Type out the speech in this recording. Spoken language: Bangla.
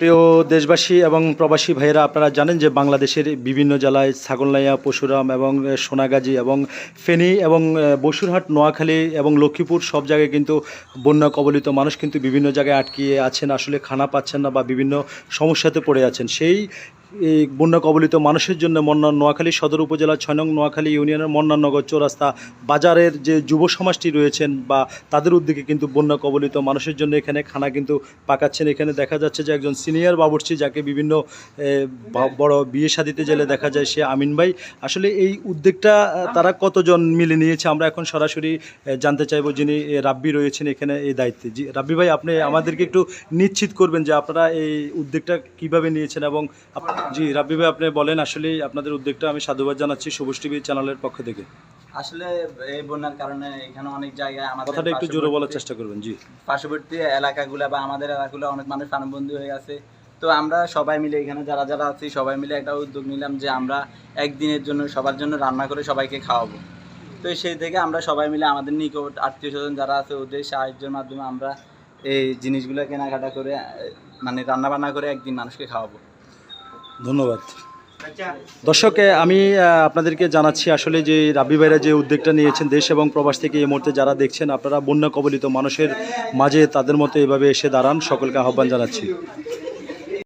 প্রিয় দেশবাসী এবং প্রবাসী ভাইয়েরা, আপনারা জানেন যে বাংলাদেশের বিভিন্ন জেলায় ছাগলনাইয়া, পশুরাম এবং সোনাগাজী এবং ফেনী এবং বসুরহাট, নোয়াখালী এবং লক্ষ্মীপুর সব জায়গায় কিন্তু বন্যা কবলিত মানুষ কিন্তু বিভিন্ন জায়গায় আটকিয়ে আছেন, আসলে খানা পাচ্ছেন না বা বিভিন্ন সমস্যাতে পড়ে আছেন। সেই এই বন্যা কবলিত মানুষের জন্য মন্না নোয়াখালী সদর উপজেলা ছয় নং নোয়াখালী ইউনিয়নের মন্নাননগর চৌরাস্তা বাজারের যে যুব সমাজটি রয়েছেন বা তাদের উদ্যোগে কিন্তু বন্যা কবলিত মানুষের জন্য এখানে খানা কিন্তু পাকাচ্ছেন। এখানে দেখা যাচ্ছে যে একজন সিনিয়র বাবুর্চি যাকে বিভিন্ন বড় বিয়ে শাদিতে গেলে দেখা যায়, সে আমিন ভাই। আসলে এই উদ্যোগটা তারা কতজন মিলে নিয়েছে আমরা এখন সরাসরি জানতে চাইব যিনি রাব্বি রয়েছেন এখানে এই দায়িত্বে। জি, রাব্বি ভাই, আপনি আমাদেরকে একটু নিশ্চিত করবেন যে আপনারা এই উদ্যোগটা কীভাবে নিয়েছেন এবং জি রাব্বি ভাই আপনি বলেন আসলে আপনাদের উদ্যোগটা আমি সাধুবাদ জানাচ্ছি সবুজ টিভি চ্যানেলের পক্ষ থেকে। আসলে এই বন্যার কারণে এখানে অনেক জায়গায় আমাদের কথাটা একটু জোরে বলার চেষ্টা করবেন জি। পার্শ্ববর্তী এলাকাগুলো বা আমাদের এলাকাগুলো অনেক মানুষ প্রাণবন্দী হয়ে গেছে। তো আমরা সবাই মিলে এখানে যারা যারা আছি সবাই মিলে একটা উদ্যোগ নিলাম যে আমরা একদিনের জন্য সবার জন্য রান্না করে সবাইকে খাওয়াবো। তো সেই থেকে আমরা সবাই মিলে আমাদের নিকট আত্মীয় স্বজন যারা আছে ওদের সাহায্যের মাধ্যমে আমরা এই জিনিসগুলো কেনাকাটা করে মানে রান্না বান্না করে একদিন মানুষকে খাওয়াবো। ধন্যবাদ। দর্শক আমি আপনাদেরকে জানাচ্ছি আসলে যে রাব্বি ভাইরা যে উদ্যোগটা নিয়েছেন দেশ এবং প্রবাস থেকে এই মুহূর্তে যারা দেখছেন, আপনারা বন্যা কবলিত মানুষের মাঝে তাদের মতো এভাবে এসে দাঁড়ান। সকলকে আহ্বান জানাচ্ছি।